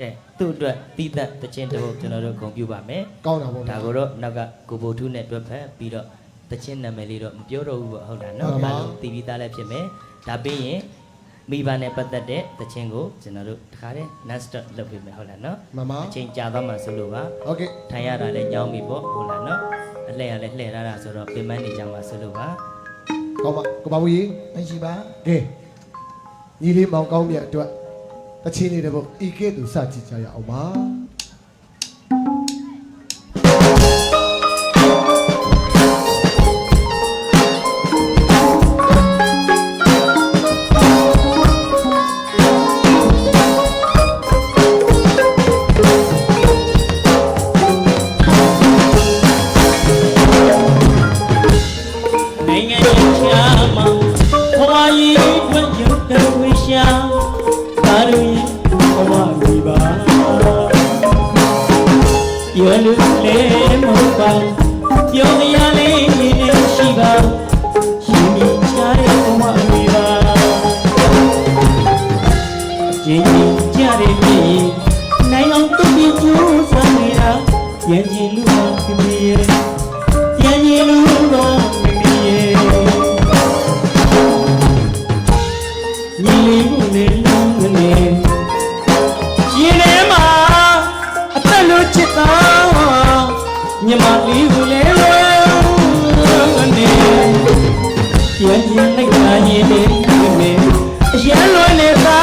ကဲသူ့အတွက်တီးသက်တခြင်းတစ်ပုဒ်ကျွန်တော်တို့ဂုဏ်ပြုပါမယ် ကောင်းတာပေါ့ဗျာ ဒါကိုတော့နောက်ကကိုဘိုထူးနဲ့တွဲဖက်ပြီးတော့တခြင်းနာမည်လေးတော့မပြောတော့ဘူးပေါ့ဟုတ်လားနော် ဟုတ်ပါ ဒါလုံးတီးပြီးသားလည်းဖြစ်မယ်ဒါပြီးရင်မိဘနဲ့ပတ်သက်တဲ့တခြင်းကိုကျွန်တော်တို့တခါတည်း next step လုပ်ပေးမယ်ဟုတ်လားနော် မမ အချိန်ကြာသွားမှဆိုလို့ပါ โอเค ထိုင်ရတာလည်းညောင်းပြီပေါ့ဟုတ်လားနော်အလှည့်ရလည်းလှည့်ရတာဆိုတော့ပြင်ပန်းနေကြမှာဆိုလို့ပါ ကောင်းပါကိုပါဘူးကြီး မရှိပါ ကဲညီလေးမောင်ကောင်းမြတ်အတွက် တချင်းလေးတစ်ပုဒ်ဤကဲ့သို့စကြည့်ကြရအောင်ပါနိုင်ငံရဲ့ချာမှာဘဝရည်အတွက်ရုပ်တော်ဝေရှာ ပြောလို့လည်းမဟုတ်ပါပြောရလေးနေနေရှိပါရှင်မိချာရဲ့ဘဝဒီပါကြည်ကြည်ကြတဲ့မြေနိုင်အောင်တုတ်ပြီးကျိုးစားနေတာရည်ကြည်လူပါခင်ဗျာပြန်ရင်လူ ညီမလေးကိုလည်းလုံးမနေပြန်ရင်လိုက်တာညီလေးကိုလည်းအရန်လွန်နေတာ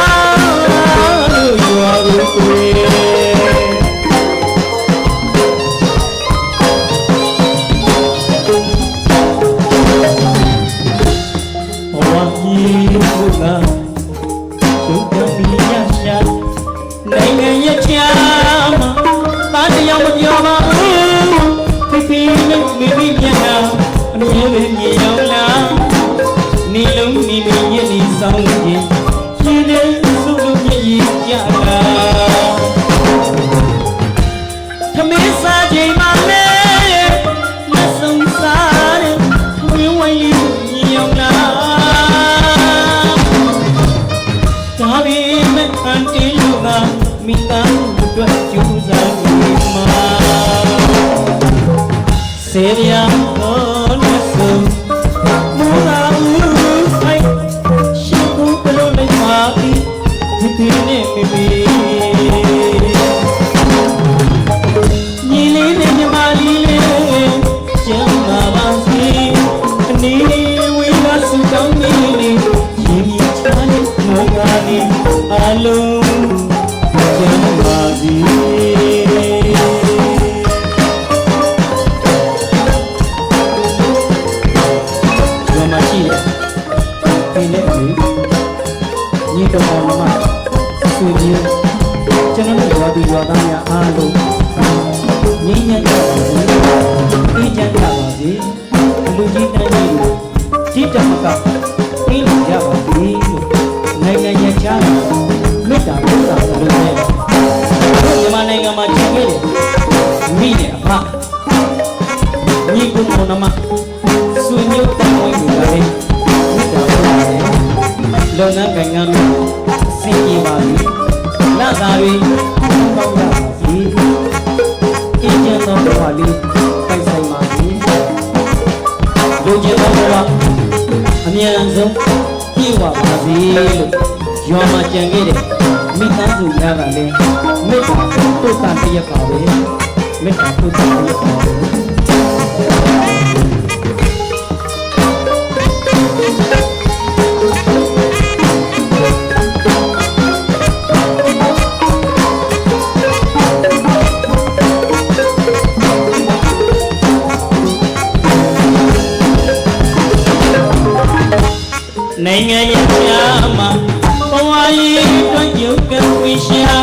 လို့ရွာကိုကိုယ်ဘဝကြီးလို့ကဒုက္ခမီရရှာနိုင်ငံရဲ့ချာမှာတာတရားမပြောပါဘူး ဖိဖိနဲ့မိမိမျက်နှာအမြဲပဲမြင်ရောက်လာ စေရ ကြီးတ လို့ရွာမှာကြံခဲ့တဲ့မိသားစုများကလည်းမေတ္တာပို့တာတရက်ပါပဲမေတ္တာပို့တာတရက်ပါပဲ နိုင်ငံရဲ့ကြားမှာဘဝရည်အတွက်ရုပ်ကဝိရှာ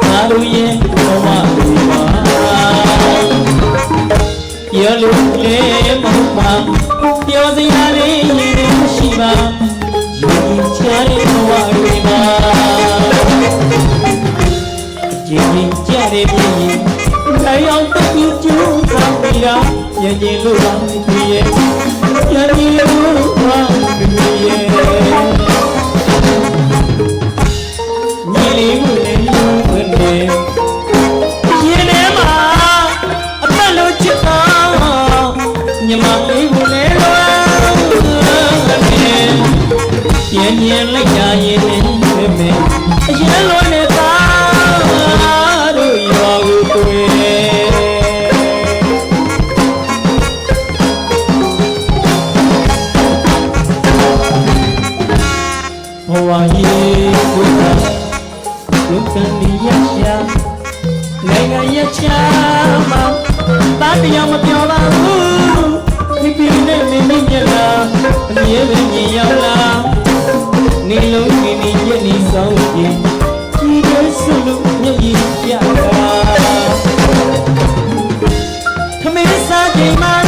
သာလူရဲ့ဘဝတွေပါပြောလို့လည်းမဟုတ်ပါပြောစရာလေးရင်မရှိပါရင်ချားတဲ့ဘဝတွေပါကြည်ကြည်ကြတဲ့ပြည်ရင်တိုင်းအောင်တကူကျူးဆောင်ပြီးတော့ရင်ကျင်လို့ပါဒီရဲ့ရ န်ဒီရရှာနိုင်ငံရချာမှာတာတရားမပြောပါဘူးဒီပြင်းနဲ့မင်းမင်းညလာအမြဲပဲမြင်ရောက်လာနေလုံးနေနေညနေဆောင်ကြီးဒီလိုဆုလို့မျက်ရည်ပြတာခမင်းစားချိန်မှာ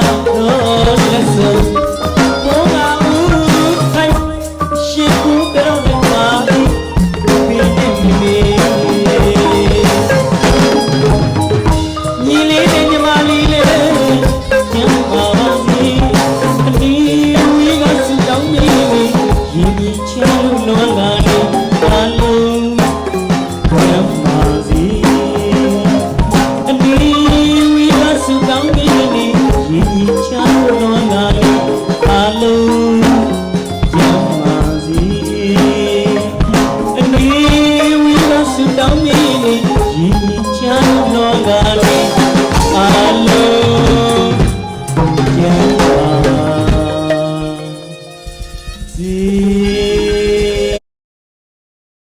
ဆေးရတော့ ရင်ကြီးချလို့လွန်လာနေ